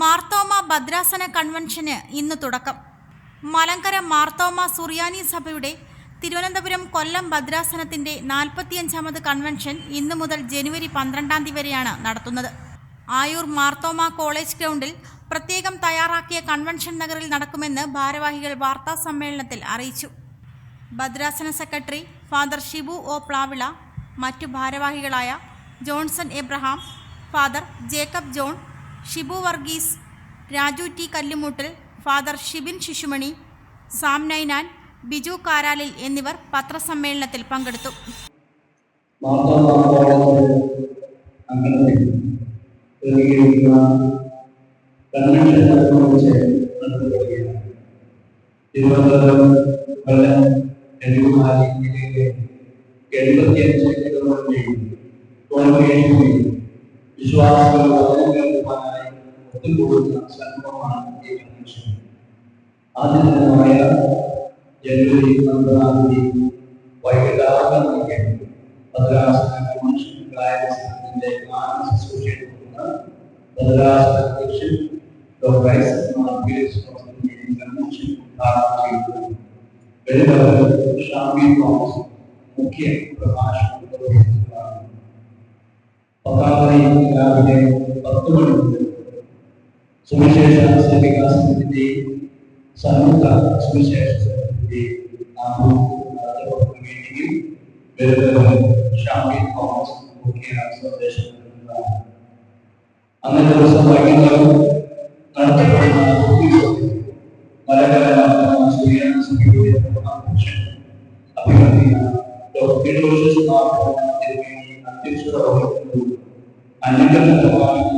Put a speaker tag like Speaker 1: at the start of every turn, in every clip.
Speaker 1: മാർത്തോമ ഭദ്രാസന കൺവെൻഷന് ഇന്ന് തുടക്കം. മലങ്കര മാർത്തോമ സുറിയാനി സഭയുടെ തിരുവനന്തപുരം കൊല്ലം ഭദ്രാസനത്തിന്റെ നാൽപ്പത്തിയഞ്ചാമത് കൺവെൻഷൻ ഇന്ന് മുതൽ ജനുവരി പന്ത്രണ്ടാം തീയതി വരെയാണ് നടത്തുന്നത്. ആയൂർ മാർത്തോമ കോളേജ് ഗ്രൗണ്ടിൽ പ്രത്യേകം തയ്യാറാക്കിയ കൺവെൻഷൻ നഗറിൽ നടക്കുമെന്ന് ഭാരവാഹികൾ വാർത്താ സമ്മേളനത്തിൽ അറിയിച്ചു. ഭദ്രാസന secretary father Shibu O Plavila മറ്റു ഭാരവാഹികളായ Johnson Abraham father Jacob John Shibu Varghese Raju T Kallumoottil father Shibin Shishumani Sam Ninan Biju Karalil എന്നിവർ പത്രസമ്മേളനത്തിൽ പങ്കെടുത്തു.
Speaker 2: മാർത്തോമാ കോളേജ് അംഗത്തിൽ ക്രമീകരിക്കുന്ന കൺവെൻഷനെ കുറിച്ച് നടത്തപ്പെടുകയാണ് തിരുവനന്തപുരം കൊല്ലം കന്യാകുമാരി ജില്ലയിലെ എഴുപത്തിയഞ്ച് കിലോമീറ്ററിലെയും കോൺഗ്രേഷനിലെയും വിശ്വാസികൾ വചനകേൾക്കുവാനായി ഒത്തുകൂടുന്ന സംഗമമാണ് ഈ കൺവെൻഷൻ ആദ്യ ദിനമായ ജനുവരി പന്ത്രണ്ടാം തീയതി വൈകിട്ട് ആറ് മണിക്ക് ഭദ്രാസന കൺവെൻഷനുകളായ സംഘത്തിന്റെ ആനന്ദ ശുശ്രൂഷയിൽ കൊടുക്കുന്ന ഭദ്രാസന അധ്യക്ഷൻ ഡോക്ടർ ഐസക് മാർ ഫിലിപ്സ് ജോസഫിന്റെ കൺവെൻഷൻ ഉദ്ഘാടനം ചെയ്തു വെളിവർ ഷാമി തോമസ് മുഖ്യ പ്രഭാഷണം നിർവഹിക്കുന്നതാണ് പത്താം തീയതി രാവിലെ പത്ത് മണി മുതൽ സുവിശേഷ സേവികാ സംഘത്തിന്റെയും സമൂഹ സുവിശേഷ സംഘത്തിന്റെയും ആഭിമുഖ്യത്തിൽ നടത്തപ്പെടുന്ന മീറ്റിംഗിൽ വെറുതെ ഷാമി തോമസ് മുഖ്യ സന്ദേശം നൽകുന്നതാണ് അന്നേ ദിവസം വൈകുന്നേരം നടത്തപ്പെടുന്ന പൊതുയോഗത്തിൽ മലകര മാർത്തോമാ സുറിയാനി സഭയുടെ അധ്യക്ഷൻ അഭിനന്ദിയ ഡോക്ടർ തിരുവോഷസ് മാർത്തോമാ തിരുമേനി അധ്യക്ഷത വഹിക്കുന്നു അനുഗ്രഹ പ്രഭാഷണം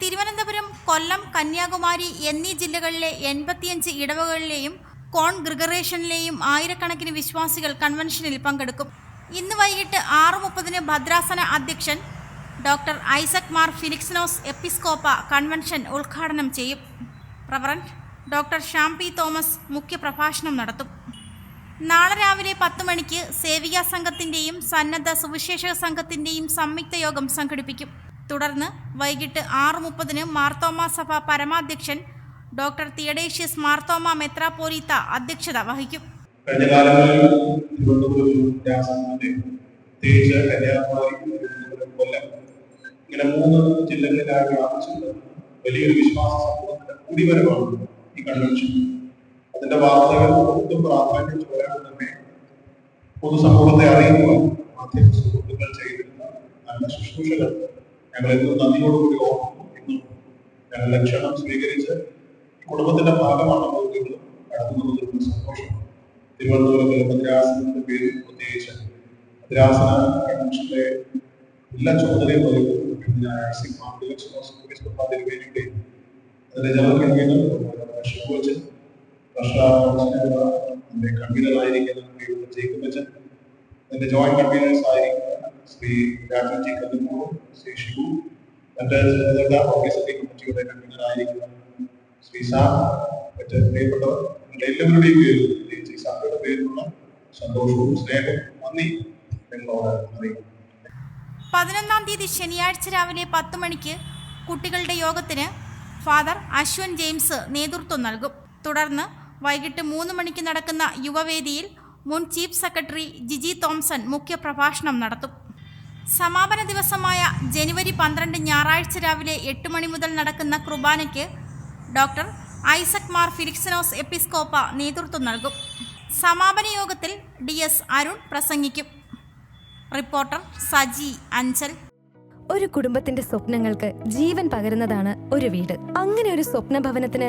Speaker 1: തിരുവനന്തപുരം കൊല്ലം കന്യാകുമാരി എന്നീ ജില്ലകളിലെ എൺപത്തിയഞ്ച് ഇടവകളിലെയും കോൺ ഗ്രിഗറേഷനിലെയും ആയിരക്കണക്കിന് വിശ്വാസികൾ കൺവെൻഷനിൽ പങ്കെടുക്കും. ഇന്ന് വൈകിട്ട് ആറ് മുപ്പതിന് ഭദ്രാസന അധ്യക്ഷൻ doctor Isaac Mar Philoxenos Episcopa convention ഉദ്ഘാടനം ചെയ്യും. Reverend doctor Sham P Thomas മുഖ്യപ്രഭാഷണം നടത്തും. നാളെ രാവിലെ പത്ത് മണിക്ക് സേവിക സംഘത്തിന്റെയും സന്നദ്ധ സുവിശേഷക സംഘത്തിന്റെയും സംയുക്ത യോഗം സംഘടിപ്പിക്കും. തുടർന്ന് വൈകിട്ട് ആറ് മുപ്പതിന് മാർത്തോമ സഭ പരമാധ്യക്ഷൻ ഡോക്ടർ തിയഡേഷ്യസ് മാർത്തോമ മെത്രാപോലീത്ത അധ്യക്ഷത വഹിക്കും.
Speaker 3: കഴിഞ്ഞ കാലങ്ങളിൽ തിരുവനന്തപുരം പ്രത്യേകിച്ച് കന്യാകുമാരി കൊല്ലം. ഇങ്ങനെ മൂന്ന് ജില്ലകളിലായി വ്യാപിച്ചുള്ള വലിയൊരു വിശ്വാസ സമൂഹത്തിന്റെ കൂടിവരവാണ് ഈ കൺവെൻഷൻ അതിന്റെ വാർത്തകൾ ഒട്ടും പ്രാധാന്യം ചോരാതെ തന്നെ പൊതുസമൂഹത്തെ അറിയിക്കുവാൻ മാധ്യമ സുഹൃത്തുക്കൾ ചെയ്തിരുന്ന നല്ല ശുശ്രൂഷകൾ ഞങ്ങൾ എന്നും നന്ദിയോടുകൂടി ഓർക്കുന്നു. ഇന്നും ഞങ്ങളുടെ ക്ഷണം സ്വീകരിച്ച് കുടുംബത്തിന്റെ ഭാഗമാണ് നിങ്ങൾ നടത്തുന്നത് സന്തോഷം. തിരുവനന്തപുരത്തിലെ മദ്രാസനത്തിന്റെ പേരിൽ പ്രത്യേകിച്ച് മദ്രാസന കൺവെൻഷന്റെ എല്ലാ ചുമതലയും വഹിക്കുന്നു. അതിന്റെ ജനറൽ കൺവീനർ ഷിബോച്ചൻ എന്റെ കൺവീനറായിരിക്കുന്ന പ്രിയപ്പെട്ട ജേക്കബ് അച്ഛൻ എന്റെ ജോയിന്റ് കൺവീനേഴ്സ് ആയിരിക്കുന്ന ശ്രീ രാജൻ ജി ശ്രീ ഷിബു എല്ലാ ഓഫീസറി കമ്മിറ്റിയുടെ കൺവീനറായിരിക്കുന്ന ശ്രീ സാം പ്രിയപ്പെട്ടവർ എല്ലാവരുടെയും പേരിൽ പ്രത്യേകിച്ച് സഭയുടെ പേരിലുള്ള സന്തോഷവും സ്നേഹവും നന്ദി നിങ്ങളോട് അറിയിക്കുന്നു.
Speaker 1: പതിനൊന്നാം തീയതി ശനിയാഴ്ച രാവിലെ പത്ത് മണിക്ക് കുട്ടികളുടെ യോഗത്തിന് ഫാദർ അശ്വൻ ജെയിംസ് നേതൃത്വം നൽകും. തുടർന്ന് വൈകിട്ട് മൂന്ന് മണിക്ക് നടക്കുന്ന യുവവേദിയിൽ മുൻ ചീഫ് സെക്രട്ടറി ജിജി തോംസൺ മുഖ്യപ്രഭാഷണം നടത്തും. സമാപന ദിവസമായ ജനുവരി പന്ത്രണ്ട് ഞായറാഴ്ച രാവിലെ എട്ട് മണി മുതൽ നടക്കുന്ന കുർബാനയ്ക്ക് ഡോക്ടർ ഐസക് മാർ ഫിലിക്സനോസ് എപ്പിസ്കോപ്പ നേതൃത്വം നൽകും. സമാപന യോഗത്തിൽ ഡി എസ് അരുൺ പ്രസംഗിക്കും. റിപ്പോർട്ടർ സജി അഞ്ചൽ.
Speaker 4: ഒരു കുടുംബത്തിന്റെ സ്വപ്നങ്ങൾക്ക് ജീവൻ പകരുന്നതാണ് ഒരു വീട്. അങ്ങനെ ഒരു സ്വപ്ന ഭവനത്തിന്